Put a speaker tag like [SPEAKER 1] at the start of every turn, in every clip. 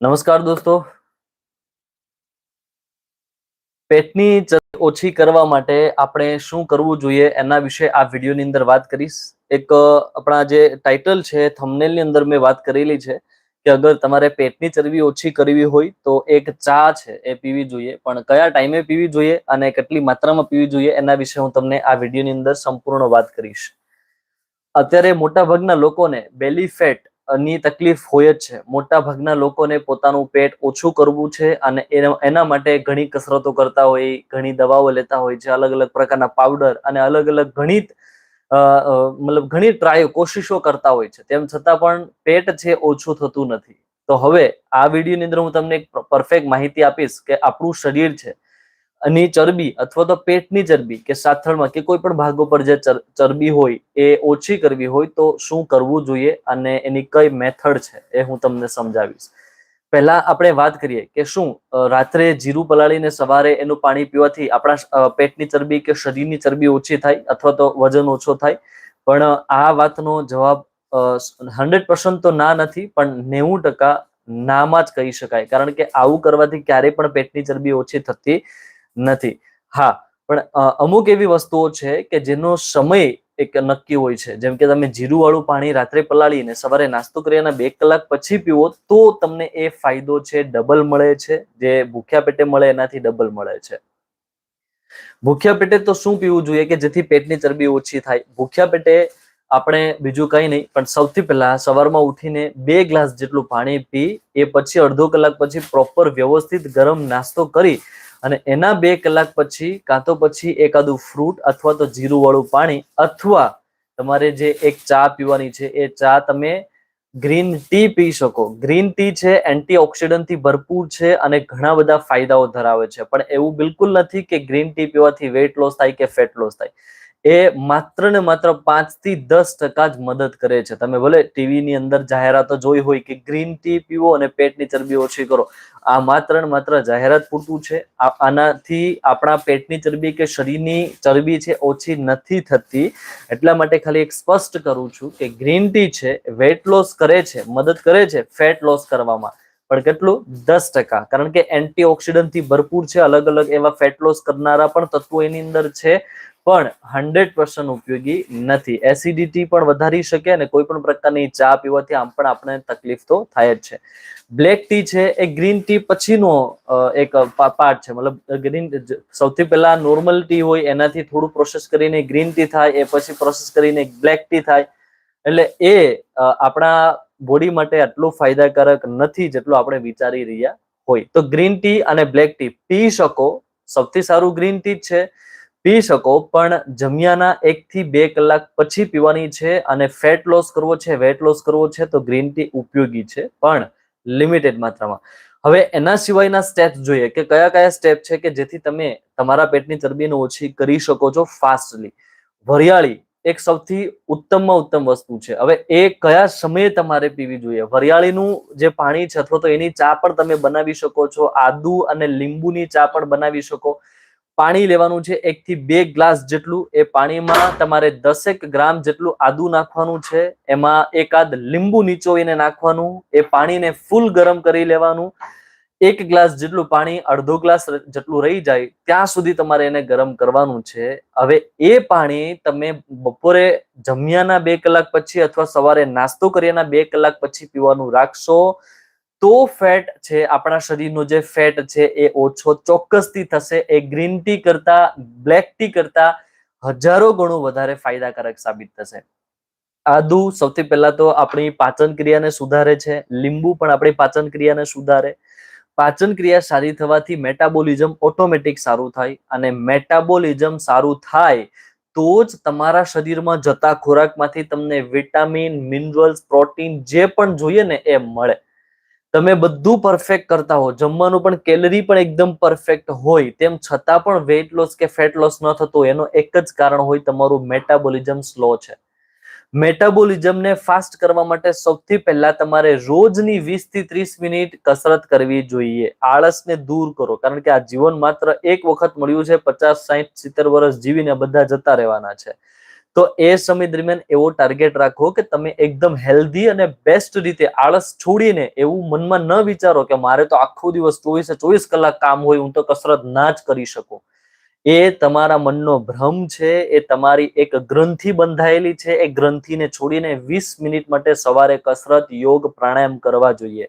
[SPEAKER 1] નમસ્કાર દોસ્તો. પેટની ઓછી કરવા માટે આપણે શું કરવું જોઈએ એના વિશે આ વિડીયોની અંદર વાત કરીશ. એક આપણા જે ટાઇટલ છે થંબનેલની અંદર મેં વાત કરેલી છે કે અગર તમારે પેટની ચરબી ઓછી કરવી હોય તો એક ચા છે એ પીવી જોઈએ. પણ કયા ટાઈમે પીવી જોઈએ અને કેટલી માત્રામાં પીવી જોઈએ એના વિશે હું તમને આ વિડીયોની અંદર સંપૂર્ણ વાત કરીશ. અત્યારે મોટાભાગના લોકોને બેલી ફેટ ની તકલીફ હોય જ છે. મોટા ભાગના લોકોને પોતાનું પેટ ઓછું કરવું છે અને એના માટે ઘણી કસરતો કરતા હોય, ઘણી દવાઓ લેતા હોય છે, અલગ અલગ પ્રકારના પાવડર અને અલગ અલગ ઘણી મતલબ ઘણી ટ્રાય, કોશિશો કરતા હોય છે. તેમ છતાં પણ પેટ છે ઓછું થતું નથી. તો હવે આ વિડીયોની અંદર હું તમને એક પરફેક્ટ માહિતી આપીશ કે આપણું શરીર છે ની ચરબી અથવા તો પેટની ચરબી કે સાથળમાં કે કોઈ પણ ભાગો પર જે ચરબી હોય એ ઓછી કરવી હોય તો શું કરવું જોઈએ અને એની કઈ મેથડ છે એ હું તમને સમજાવીશ. પહેલા આપણે વાત કરીએ કે શું રાત્રે જીરું પલાળીને સવારે એનું પાણી પીવાથી આપણા પેટની ચરબી કે શરીરની ચરબી ઓછી થાય અથવા તો વજન ઓછો થાય? પણ આ વાતનો જવાબ હંડ્રેડ પર્સન્ટ તો ના નથી, પણ નેવું ટકા નામાં જ કહી શકાય. કારણ કે આવું કરવાથી ક્યારેય પણ પેટની ચરબી ઓછી થતી નથી. હા, પણ અમુક એવી વસ્તુઓ છે કે જેનો સમય એક નક્કી હોય છે. જેમ કે તમે જીરું વાળું પાણી રાત્રે પલાળીને સવારે નાસ્તો કર્યાના બે કલાક પછી પીવો, તો તમને એ ફાયદો છે, ડબલ મળે છે. જે ભૂખ્યા પેટે મળે, એનાથી ડબલ મળે છે. ભૂખ્યા પેટે તો શું પીવું જોઈએ કે જેથી પેટની ચરબી ઓછી થાય? ભૂખ્યા પેટે આપણે બીજું કંઈ નહીં, પણ સૌથી પહેલા સવારમાં ઉઠીને બે ગ્લાસ જેટલું પાણી પી, એ પછી અડધો કલાક પછી પ્રોપર વ્યવસ્થિત ગરમ નાસ્તો કરી અને એના બે કલાક પછી કાં તો પછી એકાદું ફ્રૂટ અથવા તો જીરું વાળું પાણી અથવા તમારે જે એક ચા પીવાની છે, એ ચા તમે ગ્રીન ટી પી શકો. ગ્રીન ટી છે એન્ટીઓક્સિડન્ટથી ભરપૂર છે અને ઘણા બધા ફાયદાઓ ધરાવે છે. પણ એવું બિલકુલ નથી કે ગ્રીન ટી પીવાથી વેટ લોસ થાય કે ફેટ લોસ થાય. એ માત્ર ને માત્ર પાંચથી દસ ટકા જ મદદ કરે છે. તમે ભલે ટીવી ની અંદર જાહેરાતો જોઈ હોય કે ગ્રીન ટી પીવો અને પેટની ચરબી ઓછી કરો. આ માત્ર ને માત્ર જાહેરાત પૂરતું છે. આનાથી આપણા પેટની ચરબી કે શરીરની ચરબી છે ઓછી નથી થતી. એટલા માટે ખાલી એક સ્પષ્ટ કરું છું કે ગ્રીન ટી છે વેટ લોસ કરે છે, મદદ કરે છે ફેટ લોસ કરવામાં. પણ કેટલું? દસ ટકા. કારણ કે એન્ટીઓક્સિડન્ટથી ભરપૂર છે. અલગ અલગ એવા ફેટ લોસ કરનારા પણ તત્વો એની અંદર છે. પણ હંડ્રેડ પર્સન્ટ ઉપયોગી નથી. એસિડિટી પણ વધારી શકે અને કોઈ પણ પ્રકારની ચા પીવાથી આમ પણ આપણે તકલીફ તો થાય જ છે. બ્લેક ટી છે, એ ગ્રીન ટી પછીનો એક પાર્ટ છે. મતલબ ગ્રીન સૌથી પહેલા નોર્મલ ટી હોય, એનાથી થોડું પ્રોસેસ કરીને ગ્રીન ટી થાય, એ પછી પ્રોસેસ કરીને બ્લેક ટી થાય. એટલે એ આપણા બોડી માટે આટલું ફાયદાકારક નથી જેટલું આપણે વિચારી રહ્યા હોય. તો ગ્રીન ટી અને બ્લેક ટી પી શકો. સૌથી સારું ગ્રીન ટી જ છે. પી શકો, પણ જમ્યાના એક થી બે કલાક પછી પીવાની છે અને ફેટ લોસ કરવો છે વેટ લોસ કરવો છે, તો ગ્રીન ટી ઉપયોગી છે, પણ લિમિટેડ માત્રામાં. હવે એના સિવાયના સ્ટેપ જોઈએ કે કયા કયા સ્ટેપ છે કે જેથી તમે તમારા પેટની ચરબીને ઓછી કરી શકો છો ફાસ્ટલી વરિયાળી એક સૌથી ઉત્તમમાં ઉત્તમ વસ્તુ છે. હવે એ કયા સમયે તમારે પીવી જોઈએ? વરિયાળીનું જે પાણી છે અથવા તો એની ચા પણ તમે બનાવી શકો છો, આદુ અને લીંબુની ચા પણ બનાવી શકો. પાણી લેવાનું છે એક થી બે ગ્લાસ જેટલું. એ પાણીમાં તમારે દસેક ગ્રામ જેટલું આદુ નાખવાનું છે. એમાં એકાદ લીંબુ નીચોવીને નાખવાનું. એ પાણીને ફૂલ ગરમ કરી લેવાનું. એક ગ્લાસ જેટલું પાણી અડધો ગ્લાસ જેટલું રહી જાય ત્યાં સુધી તમારે એને ગરમ કરવાનું છે. હવે એ પાણી તમે બપોરે જમ્યાના બે કલાક પછી અથવા સવારે નાસ્તો કર્યાના બે કલાક પછી પીવાનું રાખશો તો ફેટ છે આપણા શરીરનો જે ફેટ છે એ ઓછો ચોક્કસથી થશે. એ ગ્રીન ટી કરતા બ્લેક ટી કરતા હજારો ગણું વધારે ફાયદાકારક સાબિત થશે. આદુ સૌથી પહેલા તો આપણી પાચન ક્રિયાને સુધારે છે. લીંબુ પણ આપણી પાચન ક્રિયાને સુધારે. પાચન ક્રિયા સારી થવાથી મેટાબોલિઝમ ઓટોમેટિક સારું થાય અને મેટાબોલિઝમ સારું થાય તો જ તમારા શરીરમાં જતા ખોરાકમાંથી તમને વિટામિન મિનરલ્સ પ્રોટીન જે પણ જોઈએ ને એ મળે. તમે બધું પરફેક્ટ કરતા હો. જમવાનું પણ કેલરી પણ એકદમ પરફેક્ટ હોય. તેમ છતાં પણ વેઇટ લોસ કે ફેટ લોસ ન થતો એનો એક જ કારણ હોય તમારું મેટાબોલિઝમ સ્લો છે. મેટાબોલિઝમને ફાસ્ટ કરવા માટે સૌથી પહેલા તમારે રોજની વીસથી ત્રીસ મિનિટ કસરત કરવી જોઈએ. આળસને દૂર કરો. કારણ કે આ જીવન માત્ર એક વખત મળ્યું છે, પચાસ સાહીઠ સિત્તેર વર્ષ જીવીને બધા જતા રહેવાના છે. તો એ સમય દરમિયાન એવો ટાર્ગેટ રાખો કે તમે એકદમ હેલ્ધી અને બેસ્ટ રીતે આળસ છોડીને એવું મનમાં ન વિચારો કે મારે તો આખો દિવસ ચોવીસે ચોવીસ કલાક કામ હોય, હું તો કસરત ના જ કરી શકું. એ તમારા મનનો ભ્રમ છે, એ તમારી એક ગ્રંથિ બંધાયેલી છે, એ ગ્રંથિને છોડીને વીસ મિનિટ માટે સવારે કસરત, યોગ, પ્રાણાયામ કરવા જોઈએ.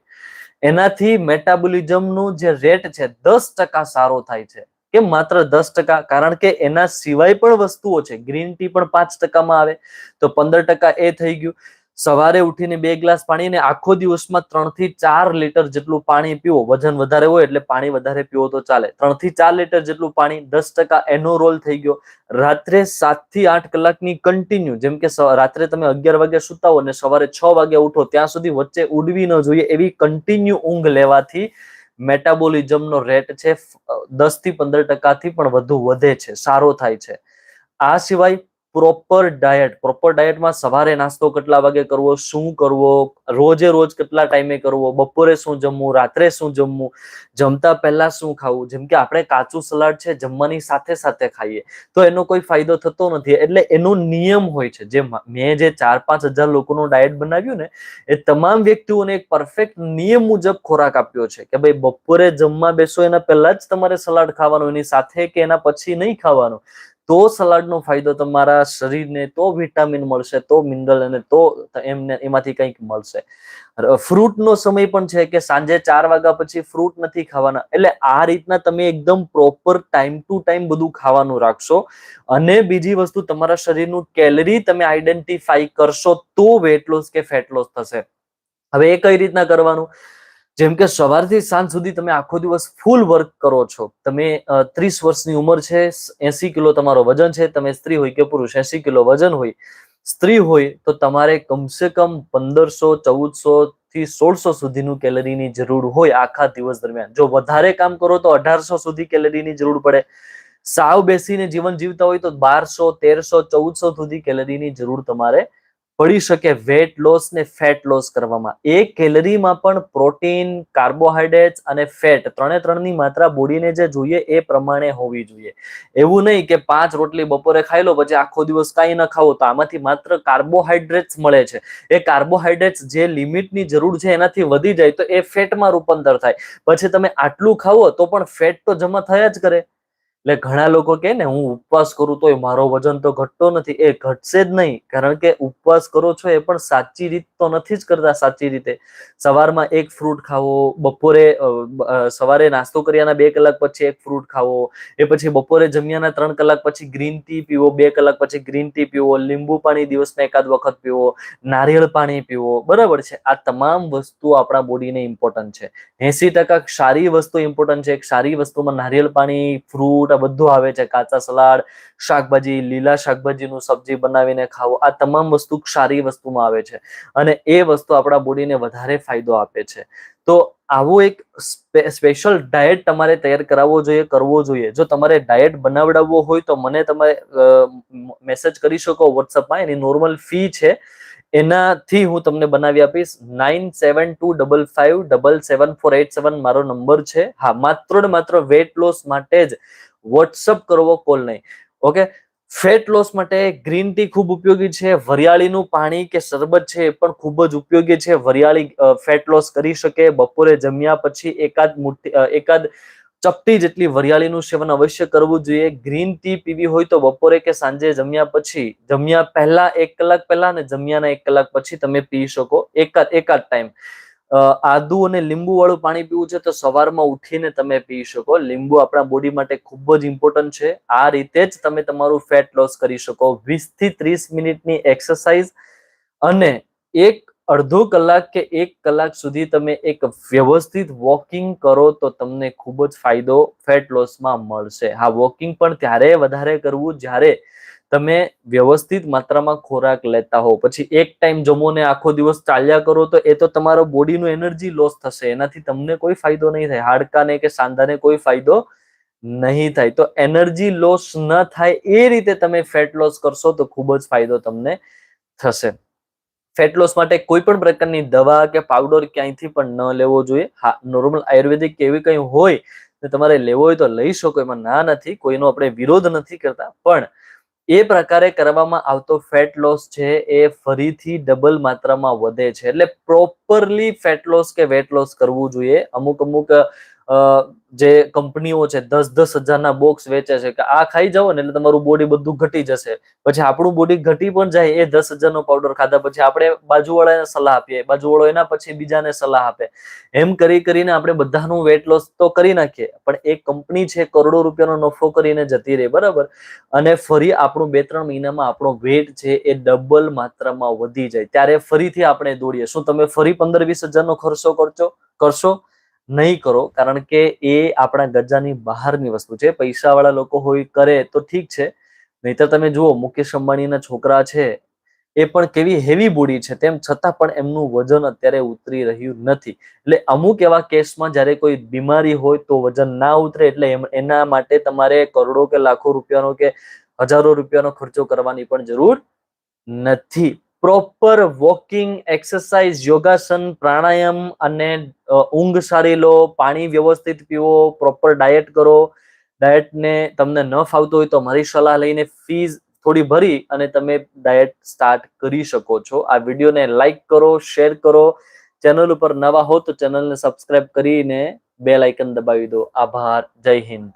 [SPEAKER 1] એનાથી મેટાબોલિઝમનું જે રેટ છે, દસ ટકા સારો થાય છે. કેમ માત્ર દસ ટકા, કારણ કે એના સિવાય પણ વસ્તુઓ છે. ગ્રીન ટી પણ પાંચ ટકામાં આવે. તો પંદર ટકા એ થઈ ગયું. સવારે ઉઠીને બે ગ્લાસ પાણી અને આખો દિવસમાં ત્રણથી ચાર લીટર જેટલું પાણી પીવો. વજન વધારે હોય એટલે પાણી વધારે પીવો તો ચાલે. ત્રણથી ચાર લીટર જેટલું પાણી દસ ટકા એનો રોલ થઈ ગયો. રાત્રે સાતથી આઠ કલાકની કન્ટિન્યુ જેમ કે રાત્રે તમે અગિયાર વાગે સુતા હો અને સવારે છ વાગે ઉઠો, ત્યાં સુધી વચ્ચે ઉડવી ન જોઈએ એવી કન્ટિન્યુ ઊંઘ લેવાથી મેટાબોલિઝમનો રેટ છે દસથી પંદર ટકાથી પણ વધુ વધે છે, સારો થાય છે. આ સિવાય પ્રોપર ડાયટ, પ્રોપર ડાયટમાં સવારે નાસ્તો કેટલા વાગે કરવો, શું કરવો, રોજે રોજ કેટલા ટાઈમે કરવો, બપોરે શું જમવું, રાત્રે શું જમવું, જમતા પહેલા શું ખાવું, જેમ કે આપણે કાચું સલાડ છે, જમવાની સાથે સાથે ખાઈએ, તો એનો કોઈ ફાયદો થતો નથી. એટલે એનો નિયમ હોય છે, જે મેં જે ચાર પાંચ હજાર લોકોનું ડાયટ બનાવ્યું ને, એ તમામ વ્યક્તિઓને એક પરફેક્ટ નિયમ મુજબ ખોરાક આપ્યો છે, કે ભાઈ બપોરે જમવા બેસો એના પહેલા જ તમારે સલાડ ખાવાનું, એની સાથે કે એના પછી નહીં ખાવાનું. તો સલાડનો ફાયદો તમારા શરીરને તો વિટામિન મળશે, તો મિનરલ અને તો એમને, એમાંથી કંઈક મળશે. ફ્રૂટનો સમય પણ છે કે સાંજે ચાર વાગ્યા પછી ફ્રૂટ નથી ખાવાના. એટલે આ રીતના તમે એકદમ પ્રોપર ટાઈમ ટુ ટાઈમ બધું ખાવાનું રાખશો. અને બીજી વસ્તુ, તમારા શરીરનું કેલરી તમે આઈડેન્ટિફાઈ કરશો તો વેટ લોસ કે ફેટ લોસ થશે. હવે એ કઈ રીતના કરવાનું? જેમ કે સવારથી સાંજ સુધી તમે આખો દિવસ ફૂલ વર્ક કરો છો. તમે ત્રીસ વર્ષની ઉંમર છે એસી કિલો તમારો વજન છે, તમે સ્ત્રી હોય કે પુરુષ, એસી કિલો વજન હોય. સ્ત્રી હોય તો તમારે કમસે કમ પંદરસો, ચૌદસો થી સોળસો સુધીનું કેલરીની જરૂર હોય આખા દિવસ દરમિયાન. જો વધારે કામ કરો તો અઢારસો સુધી કેલરીની જરૂર પડે. સાવ બેસીને જીવન જીવતા હોય તો બારસો, તેરસો, ચૌદસો સુધી કેલરીની જરૂર તમારે પડી શકે વેટ લોસ ને ફેટ લોસ કરવામાં. એ કેલરીમાં પણ પ્રોટીન કાર્બોહાઈડ્રેટ્સ અને ફેટ ત્રણે ત્રણની માત્રા બોડીને જે જોઈએ એ પ્રમાણે હોવી જોઈએ. એવું નહીં કે પાંચ રોટલી બપોરે ખાઈ લો, પછી આખો દિવસ કાંઈ ન ખાવો, તો આમાંથી માત્ર કાર્બોહાઈડ્રેટ્સ મળે છે. એ કાર્બોહાઈડ્રેટ્સ જે લિમિટની જરૂર છે એનાથી વધી જાય તો એ ફેટમાં રૂપાંતર થાય. પછી તમે આટલું ખાવો તો પણ ફેટ તો જમા થયા જ કરે. એટલે ઘણા લોકો કે ને, હું ઉપવાસ કરું તો મારો વજન તો ઘટતો નથી. એ ઘટશે જ નહીં, કારણ કે ઉપવાસ કરો છો એ પણ સાચી રીત તો નથી જ કરતા સાચી રીતે. સવારમાં એક ફ્રૂટ ખાવો, બપોરે સવારે નાસ્તો કર્યાના બે કલાક પછી એક ફ્રૂટ ખાવો, એ પછી બપોરે જમ્યાના ત્રણ કલાક પછી ગ્રીન ટી પીવો, બે કલાક પછી ગ્રીન ટી પીવો, લીંબુ પાણી દિવસના એકાદ વખત પીવો, નારિયેળ પાણી પીવો, બરાબર છે. આ તમામ વસ્તુ આપણા બોડીને ઇમ્પોર્ટન્ટ છે. એસી ટકા સારી વસ્તુ ઇમ્પોર્ટન્ટ છે. એક સારી વસ્તુમાં નારિયેળ પાણી, ફ્રૂટ બધું આવે છે. કાચા સલાડ, શાકભાજી, લીલા શાકભાજીનું સબ્જી બનાવીને ખાવો આ તમામ વસ્તુ સારી વસ્તુમાં આવે છે અને એ વસ્તુ આપણા બોડીને વધારે ફાયદો આપે છે. તો આવો એક સ્પેશિયલ ડાયટ તમારે તૈયાર કરાવવો જોઈએ, કરવો જોઈએ. જો તમારે ડાયટ બનાવડાવવો હોય તો મને તમે મેસેજ કરી શકો વોટ્સઅપમાં. એની નોર્મલ ફી છે. એનાથી હું તમને બનાવી આપીશ. Nine seven two double five double seven four eight seven મારો નંબર છે. હા, માત્ર ને માત્ર વેટ લોસ માટે જ વોટ્સઅપ કરવો કોલ નહીં. ઓકે ફેટ લોસ માટે ગ્રીન ટી ખૂબ ઉપયોગી છે. વરિયાળીનું પાણી કે શરબત છે એ પણ ખૂબ જ ઉપયોગી છે. વરિયાળી ફેટ લોસ કરી શકે. બપોરે જમ્યા પછી એકાદ મુઠ્ઠી એકાદ ચપટી જેટલી વરિયાળીનું સેવન અવશ્ય કરવું જોઈએ. ગ્રીન ટી પીવી હોય તો બપોરે કે સાંજે જમ્યા પછી, જમ્યા પહેલા એક કલાક પહેલા અને જમ્યાના એક કલાક પછી તમે પી શકો. એકાદ એકાદ ટાઈમ આદુ અને લીંબુ વાળું પાણી પીવું છે તો સવારમાં ઉઠીને તમે પી શકો. લીંબુ આપણા બોડી માટે ખૂબ જ ઇમ્પોર્ટન્ટ છે. આ રીતે જ તમે તમારું ફેટ લોસ કરી શકો. વીસથી ત્રીસ મિનિટની એક્સરસાઇઝ અને એક અડધો કલાક કે એક કલાક સુધી તમે એક વ્યવસ્થિત વોકિંગ કરો તો તમને ખૂબ જ ફાયદો ફેટ લોસમાં મળશે. હા વોકિંગ પણ ત્યારે વધારે કરવું જ્યારે તમે વ્યવસ્થિત માત્રામાં ખોરાક લેતા હો પછી એક ટાઈમ જમો ને આખો દિવસ ચાલ્યા કરો તો એ તો તમારો બોડીનું એનર્જી લોસ થશે. એનાથી તમને કોઈ ફાયદો નહીં થાય. હાડકાને કે સાંધાને કોઈ ફાયદો નહીં થાય. તો એનર્જી લોસ ન થાય એ રીતે તમે ફેટ લોસ કરશો તો ખૂબ જ ફાયદો તમને થશે. ફેટ લોસ માટે કોઈ પણ પ્રકારની દવા કે પાવડર ક્યાંયથી પણ ન લેવો જોઈએ. હા નોર્મલ આયુર્વેદિક કેવી કંઈ હોય તો તમારે લેવો હોય તો લઈ શકો. એમાં ના નથી. કોઈનો આપણે વિરોધ નથી કરતા. પણ એ પ્રકારે કરવામાં આવતો ફેટ લોસ છે એ ફરીથી ડબલ માત્રામાં વધે છે. એટલે પ્રોપરલી ફેટ લોસ કે વેટ લોસ કરવું જોઈએ. અમુક અમુક જે કંપનીઓ છે, દસ દસ હજારના બોક્સ વેચે છે કે આ ખાઈ જાઓ ને એટલે તમારું બોડી બધું ઘટી જશે. પછી આપણું બોડી ઘટી પણ જાય એ દસ હજારનો પાવડર ખાધા પછી આપણે બાજુવાળાને સલાહ આપીએ, બાજુવાળો એના પછી બીજાને સલાહ આપે. એમ કરી કરીને આપણે બધાનું વેટ લોસ તો કરી નાખીએ, પણ એ કંપની છે કરોડો રૂપિયાનો નફો કરીને જતી રહે, બરાબર? અને ફરી આપણું બે ત્રણ મહિનામાં આપણો વેટ છે એ ડબલ માત્રામાં વધી જાય. ત્યારે ફરીથી આપણે દોડીએ. શું તમે ફરી પંદર વીસ હજારનો ખર્ચો કરશો? કરશો? નહીં કરો, કારણ કે એ આપણા ગજાની બહારની વસ્તુ છે. પૈસાવાળા લોકો હોય, કરે તો ઠીક છે. નહીતર તમે જુઓ, મુકેશ અંબાણીના છોકરા છે, એ પણ કેવી હેવી બોડી છે. તેમ છતાં પણ એમનું વજન અત્યારે ઉતરી રહ્યું નથી. એટલે અમુક એવા કેસમાં જ્યારે કોઈ બીમારી હોય તો વજન ના ઉતરે, એટલે એના માટે તમારે કરોડો કે લાખો રૂપિયાનો કે હજારો રૂપિયાનો ખર્ચો કરવાની પણ જરૂર નથી. પ્રોપર વોકિંગ એક્સરસાઇઝ, યોગાસન, પ્રાણાયામ અને ઊંઘ સારી લો પાણી વ્યવસ્થિત પીવો, પ્રોપર ડાયટ કરો, ડાયટને તમને ન ફાવતું હોય તો મારી સલાહ લઈને ફીઝ થોડી ભરી અને તમે ડાયટ સ્ટાર્ટ કરી શકો છો. આ વિડીયોને લાઈક કરો, શેર કરો. ચેનલ ઉપર નવા હો તો ચેનલને સબસ્ક્રાઇબ કરીને બેલ આઇકન દબાવી દો. આભાર. જય હિન્દ.